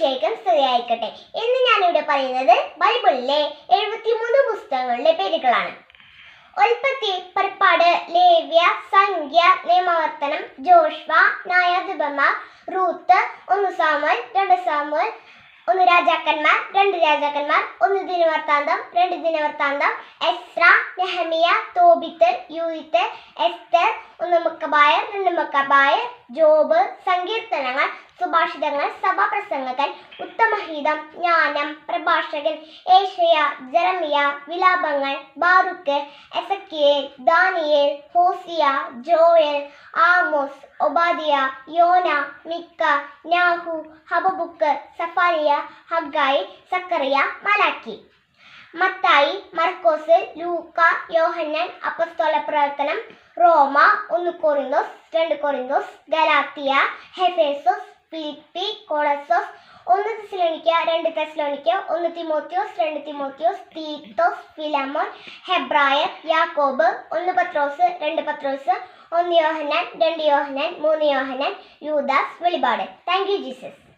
ഈശോയ്ക്കും സ്തുതിയായിക്കട്ടെ. ഇന്ന് ഞാനിവിടെ പറയുന്നത് ബൈബിളിലെ എഴുപത്തിമൂന്ന് പുസ്തകങ്ങളുടെ പേരുകളാണ്. ഉൽപ്പത്തി പുറപ്പാട് ലേവ്യ സംഖ്യ നിയമവർത്തനം ജോഷ്വ നായാധിപമ റൂത്ത് ഒന്ന് സാമുവൽ രണ്ട് സാമുവൽ ഒന്ന് രാജാക്കന്മാർ രണ്ട് രാജാക്കന്മാർ ഒന്ന് ദിനവർത്താന്തം രണ്ട് ദിനവർത്താന്തം എസ്ര നെഹമിയ തോബിത്ത് യൂയിത്ത് എസ്തർ ഒന്ന് മുക്കബായർ രണ്ട് മുക്കബായർ ജോബ് സങ്കീർത്തനങ്ങൾ സുഭാഷിതങ്ങൾ സഭാപ്രസംഗകൻ ഉത്തമഹിതം ജ്ഞാനം പ്രഭാഷകൻ ഏഷ്യ Jeremiah വിലാപങ്ങൾ Baruch Ezekiel Daniel Hosea Joel Amos Obadiah Jonah Micah നാഹു ഹബബുക്ക് സഫാലിയ Haggai Zacharia Malachi. Mathai മർക്കോസ് ലൂക്ക യോഹന്നൻ അപ്പസ്തോല പ്രവർത്തനം റോമ ഒന്ന് കൊറിന്തോസ് രണ്ട് കൊറിന്തോസ് ഗലാത്തിയ ഹെഫേസോസ് ഫിലിപ്പി കൊളസോസ് ഒന്ന് തെസ്ലോണിക്ക രണ്ട് തെസ്ലോണിക്ക ഒന്ന് തിമോത്തിയോസ് രണ്ട് തിമോത്തിയോസ് തീത്തോസ് ഫിലമോൻ ഹെബ്രായർ യാക്കോബ് ഒന്ന് പത്രോസ് രണ്ട് പത്രോസ് ഒന്ന് യോഹന്നാൻ രണ്ട് യോഹന്നാൻ മൂന്ന് യോഹന്നാൻ യൂദാസ് വെളിപാട്. Thank you Jesus